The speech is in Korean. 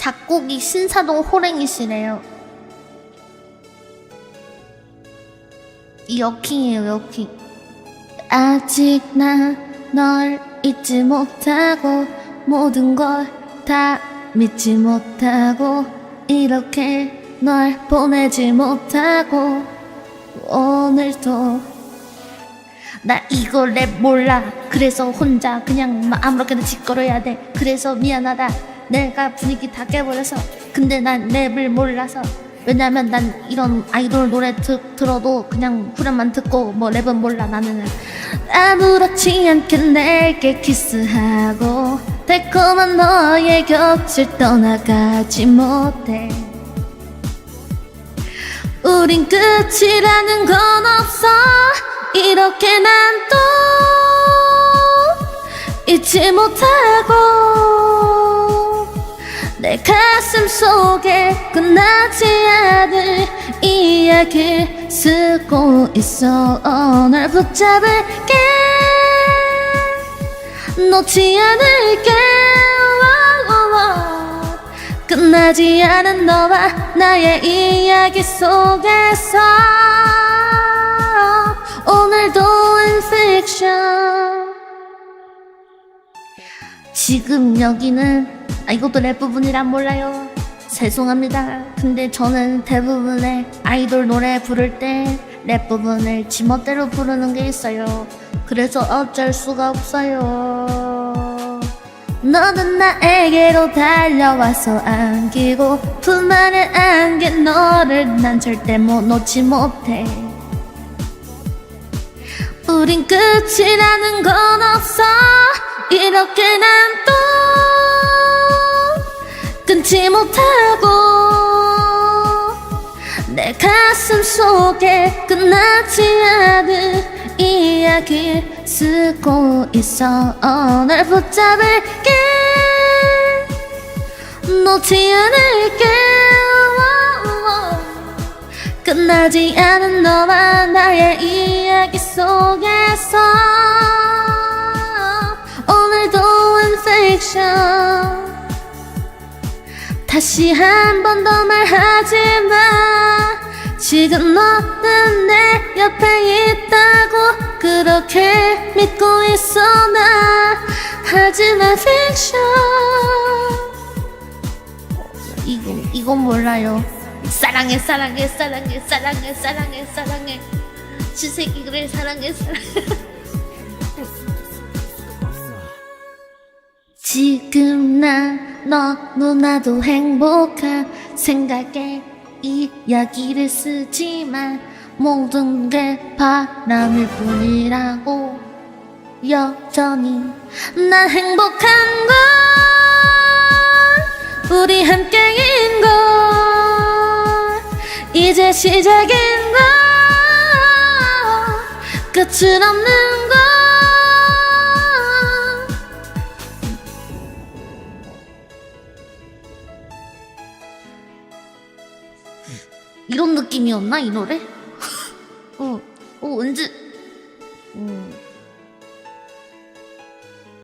작곡이 신사동 호랭이시래요. 여킹이에요, 여킹. 아직 나 널 잊지 못하고 모든 걸 다 믿지 못하고 이렇게 널 보내지 못하고 오늘도 나 이거 랩 몰라 그래서 혼자 그냥 막 아무렇게나 짓거려야 돼 그래서 미안하다 내가 분위기 다 깨버려서 근데 난 랩을 몰라서 왜냐면 난 이런 아이돌 노래 드, 들어도 그냥 후렴만 듣고 뭐 랩은 몰라. 나는 아무렇지 않게 내게 키스하고 달콤한 너의 곁을 떠나가지 못해. 우린 끝이라는 건 없어. 이렇게 난 또 잊지 못하고 내 가슴 속에 끝나지 않을 이야기 쓰고 있어. 널 붙잡을게. 놓지 않을게. 끝나지 않은 너와 나의 이야기 속에서 오늘도 인픽션 지금 여기는 아 이것도 랩 부분이란 몰라요. 죄송합니다. 근데 저는 대부분의 아이돌 노래 부를 때 랩 부분을 지멋대로 부르는 게 있어요. 그래서 어쩔 수가 없어요. 너는 나에게로 달려와서 안기고 품 안에 안긴 너를 난 절대 못 놓지 못해. 우린 끝이라는 건 없어. 이렇게 난또 끊지 못하고 내 가슴 속에 끝나지 않을 이야기 쓰고 있어. 어, 널 붙잡을게. 놓지 않을게. 끝나지 않은 너와 나의 이야기 속에서 오늘도 인픽션 다시 한 번 더 말하지 마. 지금 너는 내 옆에 있다고 그렇게 믿고 있어 나. 하지만 픽션 이거 이건 몰라요. 사랑해 사랑해 사랑해 사랑해 사랑해 사랑해. 지새끼를 사랑해 사랑해. 지금 난 너무나도 행복한 생각에 이야기를 쓰지만 모든 게 바람일 뿐이라고. 여전히 난 행복한 걸 우리 함께인 걸 이제 시작인 걸 끝은 없는 이런 느낌이었나 이 노래? 어, 어 왠지 음.